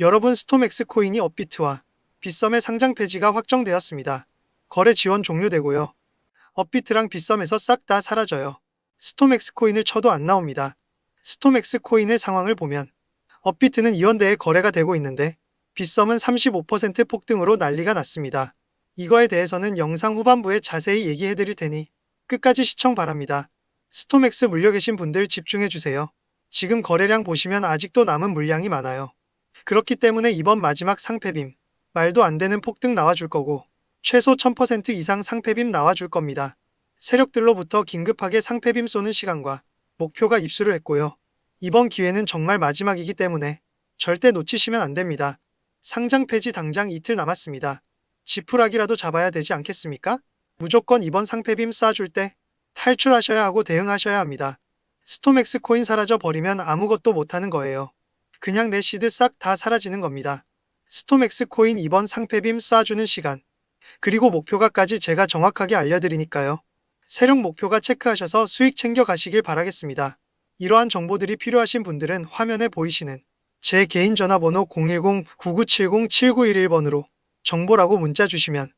여러분 스톰엑스 코인이 업비트와 빗썸의 상장 폐지가 확정되었습니다. 거래 지원 종료되고요. 업비트랑 빗썸에서 싹 다 사라져요. 스톰엑스 코인을 쳐도 안 나옵니다. 스톰엑스 코인의 상황을 보면 업비트는 이원대에 거래가 되고 있는데 빗썸은 35% 폭등으로 난리가 났습니다. 이거에 대해서는 영상 후반부에 자세히 얘기해 드릴 테니 끝까지 시청 바랍니다. 스톰엑스 물려 계신 분들 집중해 주세요. 지금 거래량 보시면 아직도 남은 물량이 많아요. 그렇기 때문에 이번 마지막 상패빔 말도 안 되는 폭등 나와줄 거고 최소 1000% 이상 상패빔 나와줄 겁니다. 세력들로부터 긴급하게 상패빔 쏘는 시간과 목표가 입수를 했고요. 이번 기회는 정말 마지막이기 때문에 절대 놓치시면 안 됩니다. 상장 폐지 당장 이틀 남았습니다. 지푸라기라도 잡아야 되지 않겠습니까? 무조건 이번 상패빔 쏴줄 때 탈출하셔야 하고 대응하셔야 합니다. 스톰엑스 코인 사라져 버리면 아무것도 못하는 거예요. 그냥 내 시드 싹 다 사라지는 겁니다. 스톰엑스 코인 이번 상패빔 쏴주는 시간, 그리고 목표가까지 제가 정확하게 알려드리니까요. 세력 목표가 체크하셔서 수익 챙겨 가시길 바라겠습니다. 이러한 정보들이 필요하신 분들은 화면에 보이시는 제 개인 전화번호 010-9970-7911번으로 정보라고 문자 주시면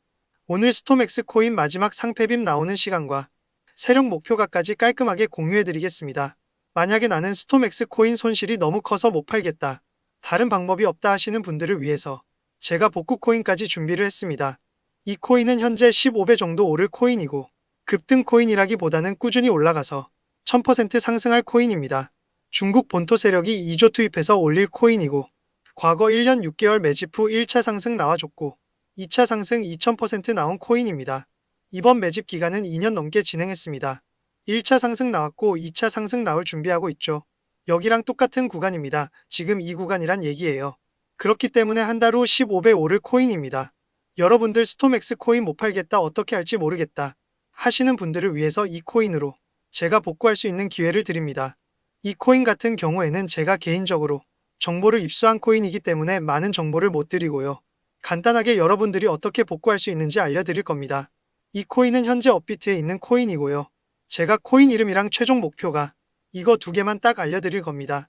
오늘 스톰엑스 코인 마지막 상패빔 나오는 시간과 세력 목표가까지 깔끔하게 공유해 드리겠습니다. 만약에 나는 스톰엑스 코인 손실이 너무 커서 못 팔겠다. 다른 방법이 없다 하시는 분들을 위해서 제가 복구 코인까지 준비를 했습니다. 이 코인은 현재 15배 정도 오를 코인이고 급등 코인이라기보다는 꾸준히 올라가서 1000% 상승할 코인입니다. 중국 본토 세력이 2조 투입해서 올릴 코인이고 과거 1년 6개월 매집 후 1차 상승 나와줬고 2차 상승 2000% 나온 코인입니다. 이번 매집 기간은 2년 넘게 진행했습니다. 1차 상승 나왔고 2차 상승 나올 준비하고 있죠. 여기랑 똑같은 구간입니다. 지금 이 구간이란 얘기예요. 그렇기 때문에 한 달 후 15배 오를 코인입니다. 여러분들 스톰엑스 코인 못 팔겠다 어떻게 할지 모르겠다 하시는 분들을 위해서 이 코인으로 제가 복구할 수 있는 기회를 드립니다. 이 코인 같은 경우에는 제가 개인적으로 정보를 입수한 코인이기 때문에 많은 정보를 못 드리고요. 간단하게 여러분들이 어떻게 복구할 수 있는지 알려드릴 겁니다. 이 코인은 현재 업비트에 있는 코인이고요. 제가 코인 이름이랑 최종 목표가 이거 두 개만 딱 알려드릴 겁니다.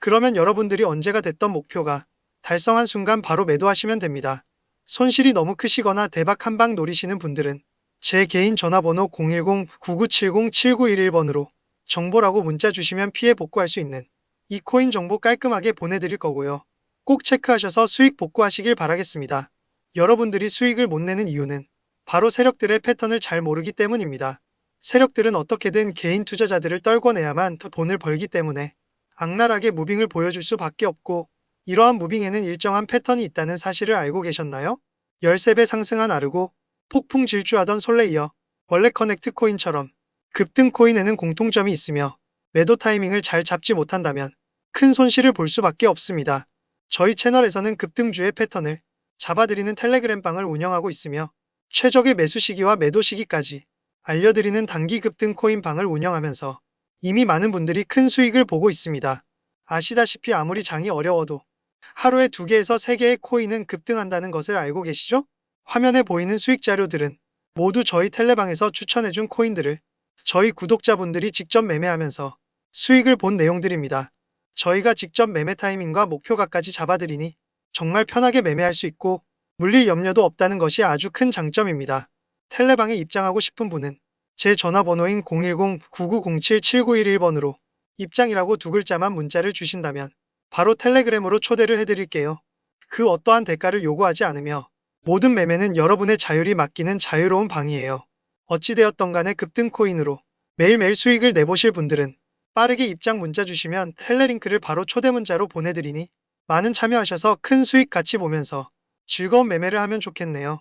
그러면 여러분들이 언제가 됐던 목표가 달성한 순간 바로 매도하시면 됩니다. 손실이 너무 크시거나 대박 한 방 노리시는 분들은 제 개인 전화번호 010-9970-7911번으로 정보라고 문자 주시면 피해 복구할 수 있는 이 코인 정보 깔끔하게 보내드릴 거고요. 꼭 체크하셔서 수익 복구하시길 바라겠습니다. 여러분들이 수익을 못 내는 이유는 바로 세력들의 패턴을 잘 모르기 때문입니다. 세력들은 어떻게든 개인 투자자들을 떨궈내야만 더 돈을 벌기 때문에 악랄하게 무빙을 보여줄 수밖에 없고 이러한 무빙에는 일정한 패턴이 있다는 사실을 알고 계셨나요? 13배 상승한 아르고 폭풍 질주하던 솔레 이어 원래 커넥트 코인처럼 급등 코인에는 공통점이 있으며 매도 타이밍을 잘 잡지 못한다면 큰 손실을 볼 수밖에 없습니다. 저희 채널에서는 급등주의 패턴을 잡아드리는 텔레그램 방을 운영하고 있으며 최적의 매수 시기와 매도 시기까지 알려드리는 단기 급등 코인 방을 운영하면서 이미 많은 분들이 큰 수익을 보고 있습니다. 아시다시피 아무리 장이 어려워도 하루에 두 개에서 세 개의 코인은 급등한다는 것을 알고 계시죠? 화면에 보이는 수익 자료들은 모두 저희 텔레방에서 추천해준 코인들을 저희 구독자분들이 직접 매매하면서 수익을 본 내용들입니다. 저희가 직접 매매 타이밍과 목표가까지 잡아드리니 정말 편하게 매매할 수 있고 물릴 염려도 없다는 것이 아주 큰 장점입니다. 텔레방에 입장하고 싶은 분은 제 전화번호인 010-9907-7911번으로 입장이라고 두 글자만 문자를 주신다면 바로 텔레그램으로 초대를 해드릴게요. 그 어떠한 대가를 요구하지 않으며 모든 매매는 여러분의 자율이 맡기는 자유로운 방이에요. 어찌되었던 간에 급등 코인으로 매일매일 수익을 내보실 분들은 빠르게 입장 문자 주시면 텔레링크를 바로 초대 문자로 보내드리니 많은 참여하셔서 큰 수익 같이 보면서 즐거운 매매를 하면 좋겠네요.